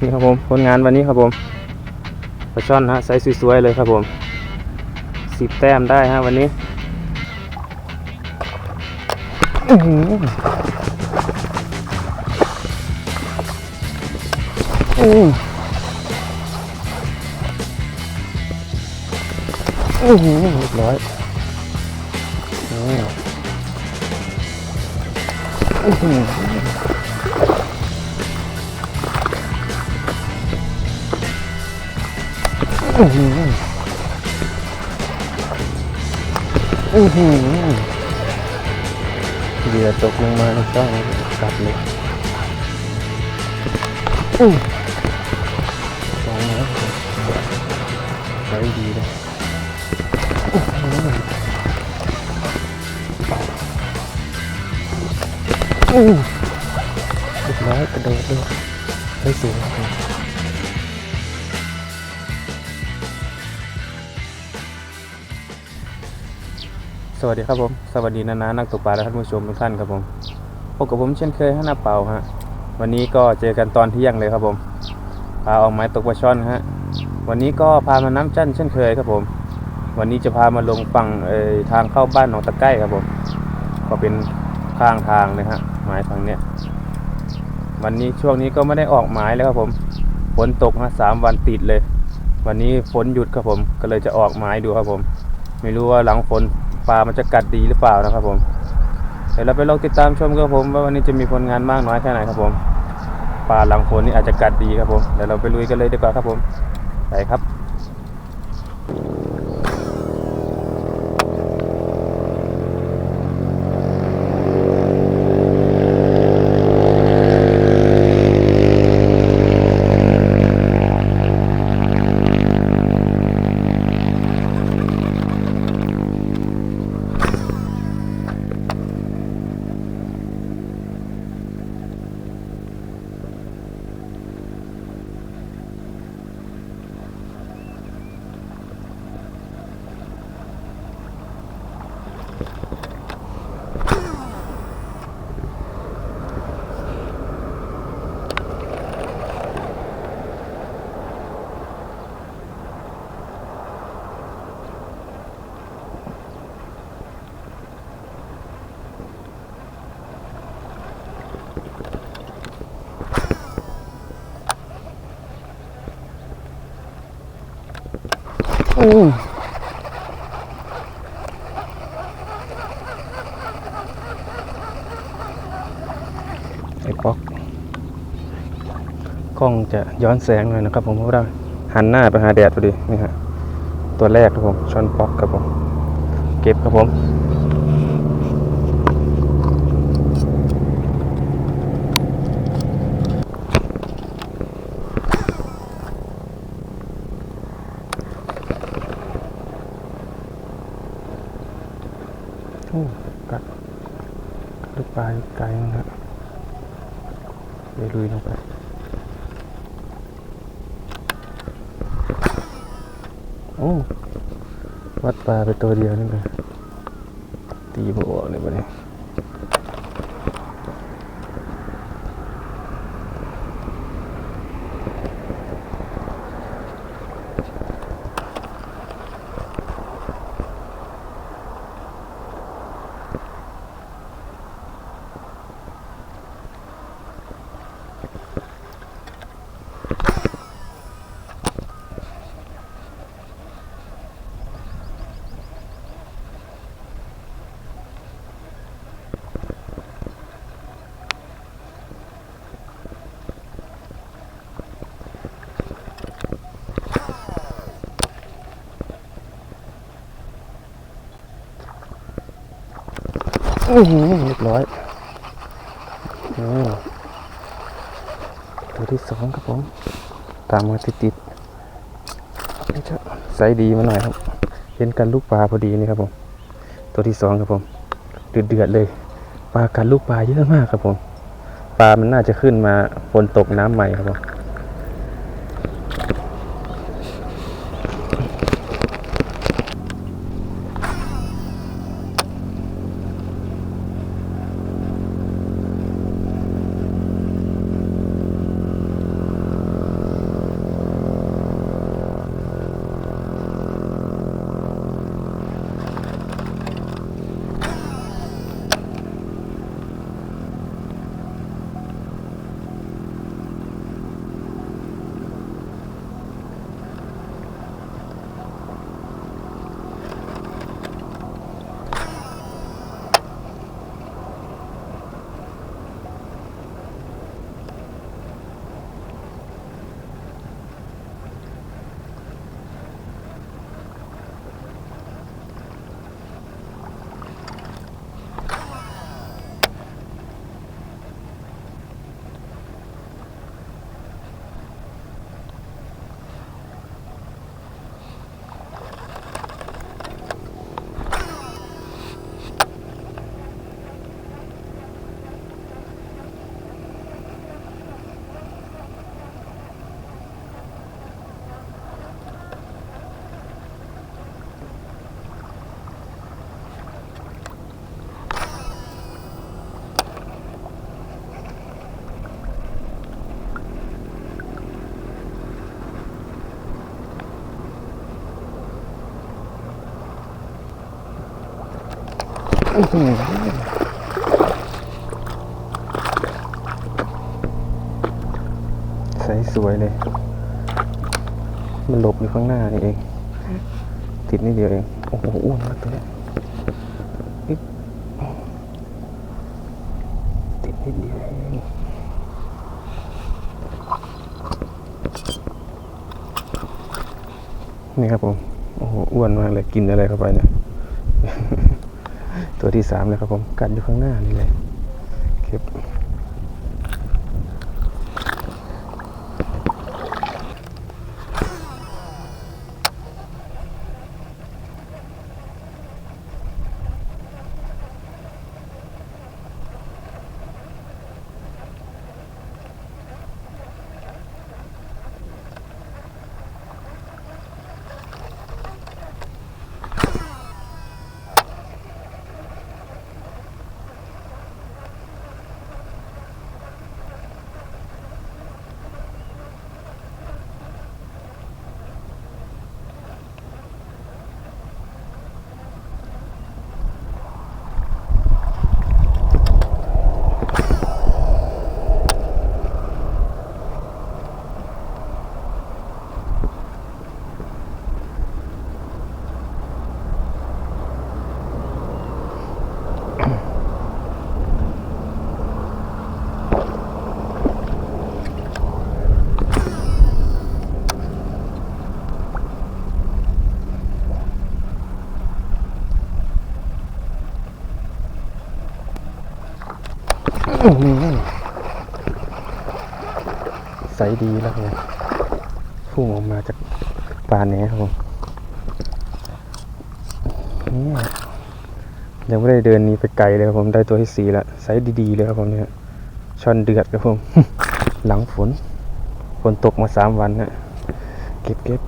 นี่ครับผมผลงานวันนี้ครับผมปลาช่อนฮะไซส์สวยๆเลยครับผมสิบแต้มได้ฮะวันนี้อื้อหืออืออื้อหือเรียบร้อยอืมอื้อหื อือหืออือหือเหยื่อตกลงมาในช่องกัดเลยอื้อสองไม้ใช้ดีเลยอื้เรียบร้อยกระโดดเลยได้สูงครับ สวัสดีครับผมสวัสดีนานานักตกปลาและท่านผู้ชมทุกท่านครับผมพบกับผมเช่นเคยฮะหน้าเป่าฮะวันนี้ก็เจอกันตอนเที่ยงเลยครับผมพาออกไม้ตกปลาช่อนฮะวันนี้ก็พามาน้ำจั่นเช่นเคยครับผม วันนี้จะพามาลงฝั่งเอ่อทางเข้าบ้านหนองตะไคร่ครับผม ก็เป็นข้างทางเลยฮะไม้ฝั่งเนี้ยวันนี้ช่วงนี้ก็ไม่ได้ออกหมายแล้วครับผมฝนตกฮะสามวันติดเลย วันนี้ฝนหยุดครับผมก็เลยจะออกหมายดูครับผม ไม่รู้ว่าหลังฝน ปลามันจะกัดดีหรือเปล่านะครับผมเดี๋ยวเราไปลองติดตามชมครับผมว่าวันนี้จะมีผลงานมากน้อยแค่ไหนครับผมปลาหลังฝนนี่อาจจะกัดดีครับผมเดี๋ยวเราไปลุยกันเลยดีกว่าครับผมไปครับ อืมไอ้ป๊อก กล้องจะย้อนแสงหน่อยนะครับ ผมเพราะว่าหันหน้าไปหาแดดพอดีนี่ฮะตัวแรกครับผมช้อนป๊อกครับผม เก็บครับผม โอ้กัดลูกปลาอยู่ไกลนะครับไปลุยลงไป โอ้วัดปลาไปตัวเดียวนี่เลยตีบออกเลยปะเนี่ อือหือเรียบร้อยอตัวที่สองครับผม ตามมาติดติดๆนี่จะไซส์ดีมาหน่อยครับ เห็นกันลูกปลาพอดีนี่ครับผม ตัวที่สองครับผมเดือดเดือดๆเลย ปลากันลูกปลาเยอะมากครับผม ปลามันน่าจะขึ้นมาฝนตกน้ำใหม่ครับผม ใสสวยเลย มันหลบอยู่ข้างหน้านี่เอง ติดนิดเดียวเอง โอ้โห อ้วนมากตัวเนี้ยติดนิดเดียวเองนี่ครับผม โอ้โห อ้วนมากเลย กินอะไรเข้าไปเนี่ย ตัวที่สามเลยครับผมกัดอยู่ข้างหน้านี่เลยเก็บ ใสดีแล้วครับผมพุ่งออกมาจากปลาเนี้ยครับผมยังไม่ได้เดินนี้ไปไกลเลยครับผมได้ตัวที่สี่ล้วไซส์ดีๆเลยครับผมเนี่ยช่อนเดือดครับผม หลังฝน ฝนตกมาสามวันนะเก็บเก็บ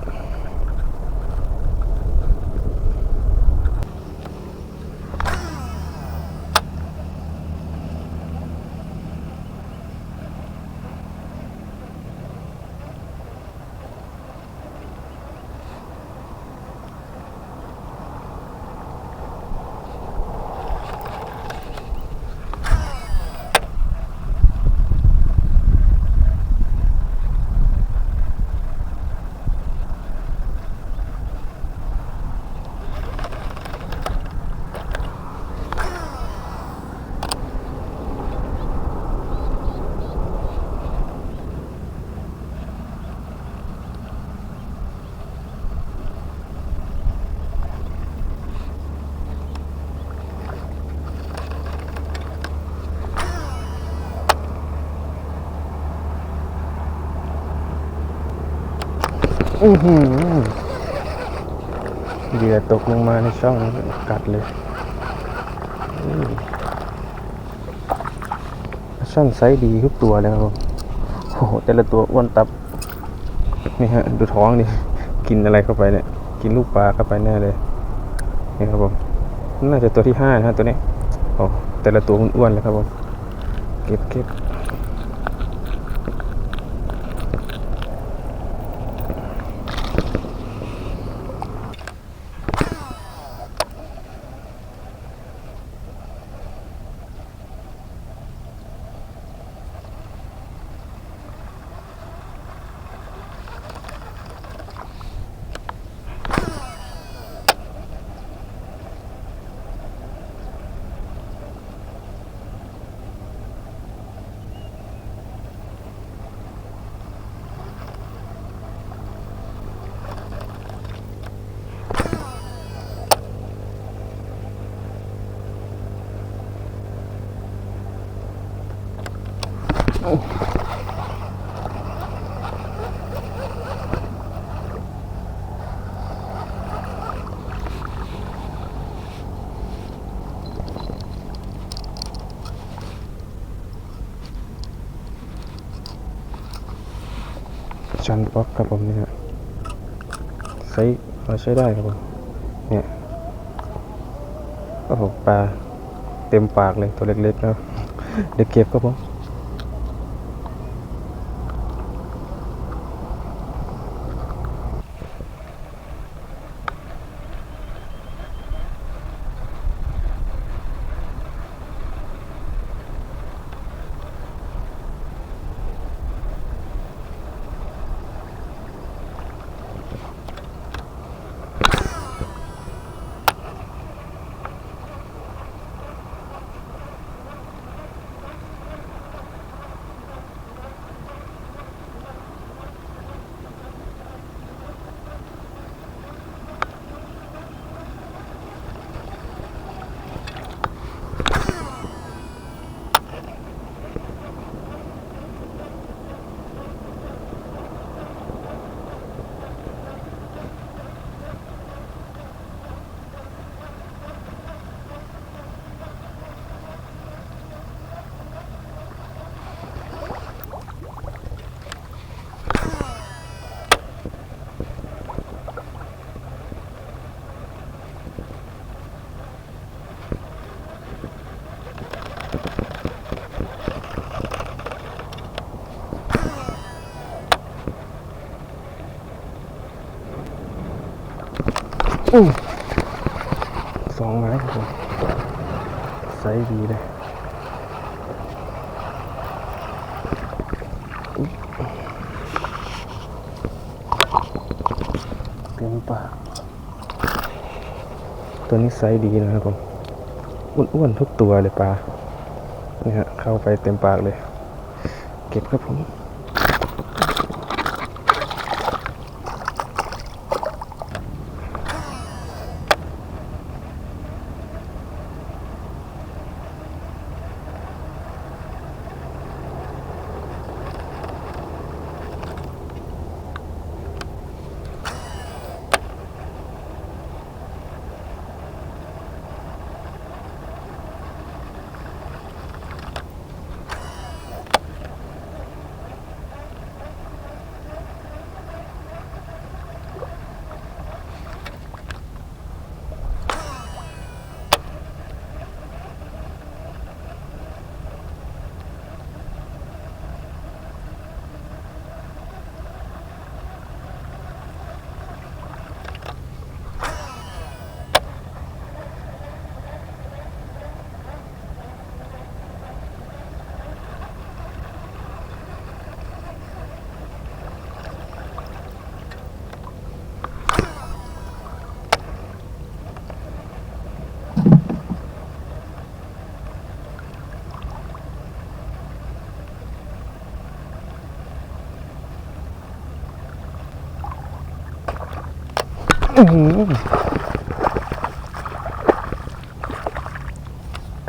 อือหือเหยื่อตกลงมาในช่องกัดเลยช่อนไซส์ดีทุกตัวเลยครับผมโอ้โหแต่ละตัวอ้วนตับ นี่ฮะ ดูท้องดิกินอะไรเข้าไปเนี่ย กินลูกปลาเข้าไปแน่เลย นี่ครับผม น่าจะตัวที่ห้านะฮะตัวนี้โอ้แต่ละตัวอ้วนๆเลยครับผม เก็บเก็บ ชันป๊อกครับผมเนี่ยใช้เราใช้ได้ครับผมเนี่ยก็ผมปลาเต็มปากเลยตัวเล็กๆแล้วเดี๋ยวเก็บครับผม สองไม้ครับผมไซส์ดีเลยเต็มปากตัวนี้ไซส์ดีนะครับผมอ้วนๆทุกตัวเลยปลาเนี่ฮะเข้าไปเต็มปากเลย เก็บครับผม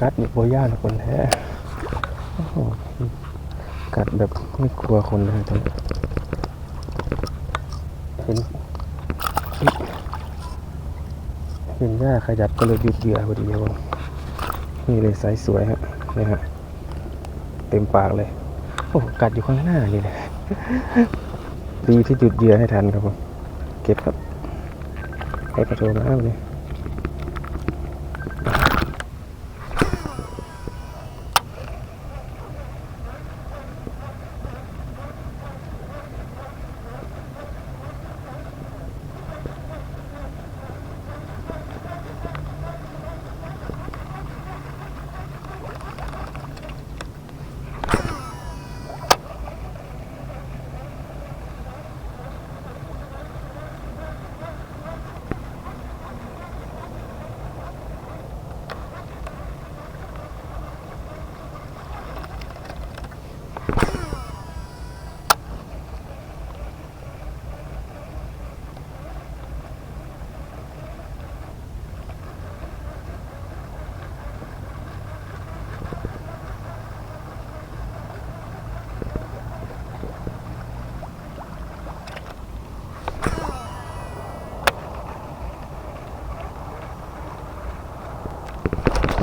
กัดนี่โบย่านคนแท้กัดแบบไม่กลัวคนเลยตอนนี้เห็นเห็นหญ้าขยับก็เลยหยุดเหยื่อพอดีครับผมนี่เลยไซส์สวยฮะนี่ฮะเต็มปากเลยโอ้กัดอยู่ข้างหน้านี่เลยดีที่หยุดเหยื่อให้ทันครับผมเก็บครับ ไปกระโจมน้ำเลย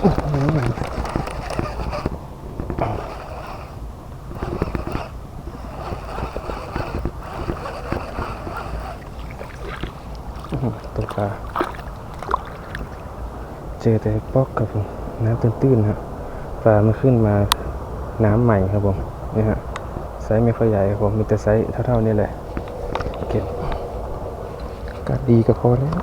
อื้อหือ ตกปลาเจอแต่ป๊อกครับผม น้ำตื้นๆฮะปลามันขึ้นมาน้ำใหม่ครับผมนี่ฮะไซส์ไม่ค่อยใหญ่ครับผมมีแต่ไซส์เท่าๆนี้แหละเก็บก็ดีก็พอแล้ว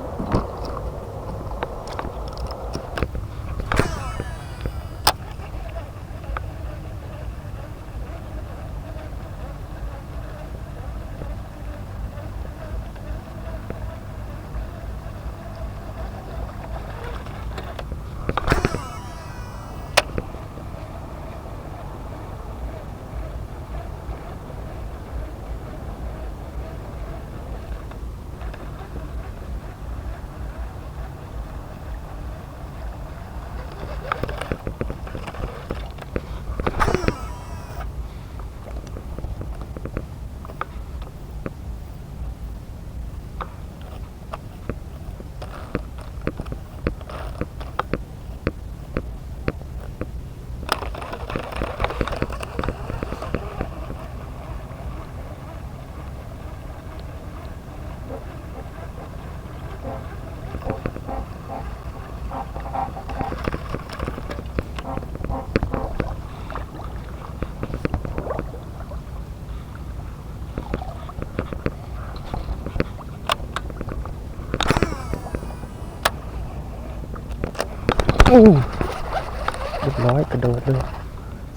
กระโดดเลย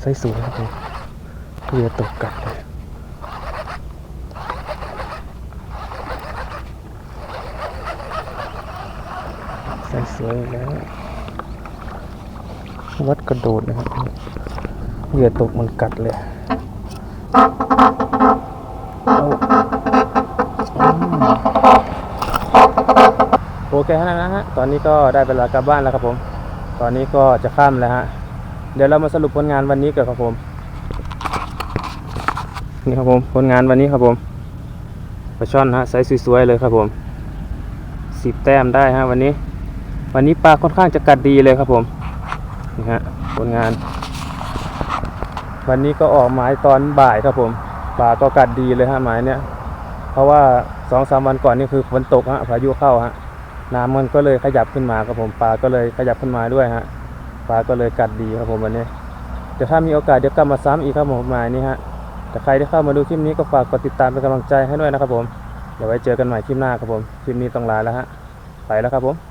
ไซส์สูงครับผมเรือตกกัดเลยไซส์สวยแล้ว วัดกระโดดนะครับเหยื่อตกมันกัดเลยโอเคฮะนะฮะ ตอนนี้ก็ได้เวลากลับบ้านแล้วครับผม ตอนนี้ก็จะข้ามแล้วฮะ เดี๋ยวเรามาสรุปผลงานวันนี้กันครับผม นี่ครับผมผลงานวันนี้ครับผมปลาช่อนฮะไซส์สวยๆเลยครับผมสิบแต้มได้ฮะวันนี้ วันนี้ปลาค่อนข้างจะกัดดีเลยครับผมนี่ฮะผลงาน วันนี้ก็ออกหมายตอนบ่ายครับผมป่าก็กัดดีเลยฮะหมายเนี้ยเพราะว่าสองสามวันก่อนนี่คือฝนตกฮะพายุเข้าฮะน้ำมันก็เลยขยับขึ้นมาครับผมปลาก็เลยขยับขึ้นมาด้วยฮะ ฟ้าก็เลยกัดดีครับผมวันนี้เดี๋ยวถ้ามีโอกาสเดี๋ยวกลับมาซ้ำอีกครับผมหมานี้ฮะแต่ใครที่เข้ามาดูคลิปนี้ก็ฝากกดติดตามเป็นกำลังใจให้ด้วยนะครับผมเดี๋ยวไว้เจอกันใหม่คลิปหน้าครับผมคลิปนี้ต้องลาแล้วฮะไปแล้วครับผม